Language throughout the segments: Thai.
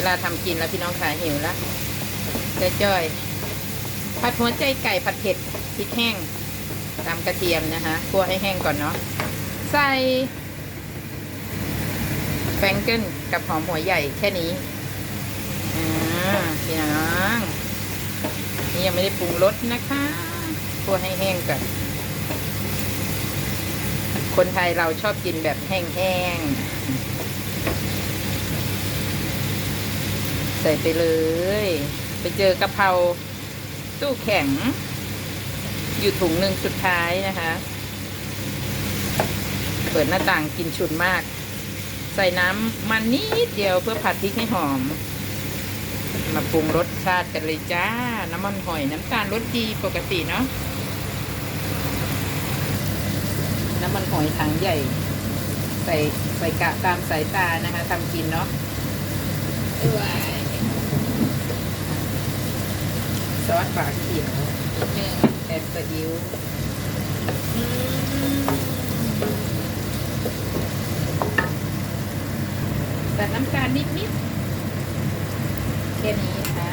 วลาทำกินแล้วพี่น้องขาหิวแล้วจ้อยๆผัดหัวใจไก่ผัดเผ็ดพริกแห้งตามกระเทียมนะคะคั่วให้แห้งก่อนเนาะใส่แฟงเกิลกับหอมหัวใหญ่แค่นี้อพี่น้องนี่ยังไม่ได้ปรุงรสนะคะคั่วให้แห้งก่อนคนไทยเราชอบกินแบบแห้งๆ ใส่ไปเลย ไปเจอกะเพราตู้แข็ง อยู่ถุงหนึ่งสุดท้ายนะคะ เปิดหน้าต่างกินฉุนมาก ใส่น้ำมันนิดเดียวเพื่อผัดพริกให้หอม มาปรุงรสชาติกันเลยจ้า น้ำมันหอยน้ำตาลรสดีปกติเนาะน้ำมันหอยถังใหญ่ ใส่ใส่กะตามสายตานะคะทำกินเนาะวย ซอสฝาเขียวนิดนึงแอนสอิวอืมใส่น้ำตาลนิดนิดๆแค่นี้นะคะ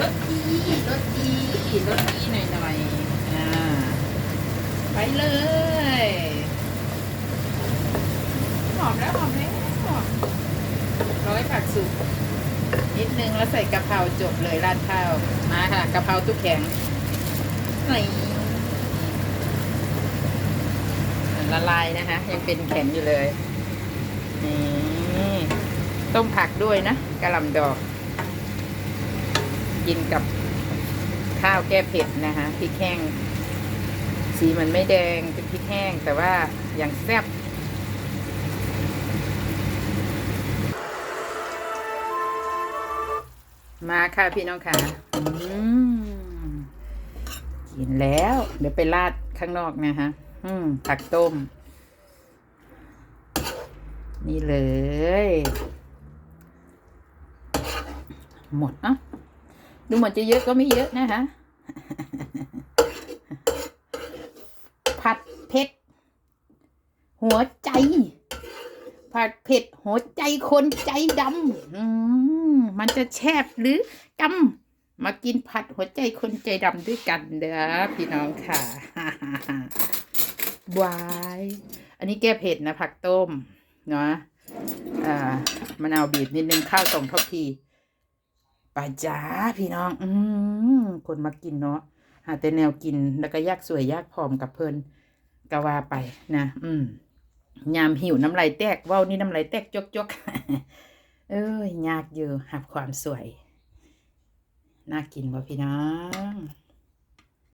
รสดีรสดีรสดีหน่อยหน่อยๆอ่าไปเลยหอมแล้วหอมแล้วร้อยผักสุก นิดนึงแล้วใส่กะเพราจบเลยราดข้าวมาค่ะกะเพราตู้แข็งนี่ละลายนะคะ ยังเป็นแข็งอยู่เลยนี่ต้มผักด้วยนะกะหล่ำดอก กินกับข้าวแก้เผ็ดนะคะพริกแห้งสีมันไม่แดงเป็นพริกแห้งแต่ว่าอย่างแซ่บ มาค่ะพี่น้องค่ะอืมกินแล้ว เดี๋ยวไปราดข้างนอกนะคะอืมผักต้ม นี่เลย หมดเนาะดูเหมือนจะเยอะก็ไม่เยอะนะคะผัดเผ็ด หัวใจ ผัดเผ็ด หัวใจคนใจดำอื มันจะแชบหรือกำมากินผัดหัวใจคนใจดำด้วยกันเด้อพี่น้องค่ะวายอันนี้แก้เผ็ดนะผักต้ม เนาะอ่ามะนาวบีบนิดนึงข้าวสองทัพพีปลาจ้าพี่น้อง อืมคนมากินเนาะหาแต่แนวกินแล้วก็ยากสวยยากผอมกับเพิ่นก็ว่าไปนะ อืมยามหิวน้ำลายแตกเว้านี่น้ำลายแตกจกจก เอ้ยยากอยู่หับความสวย น่ากินบ่พี่น้อง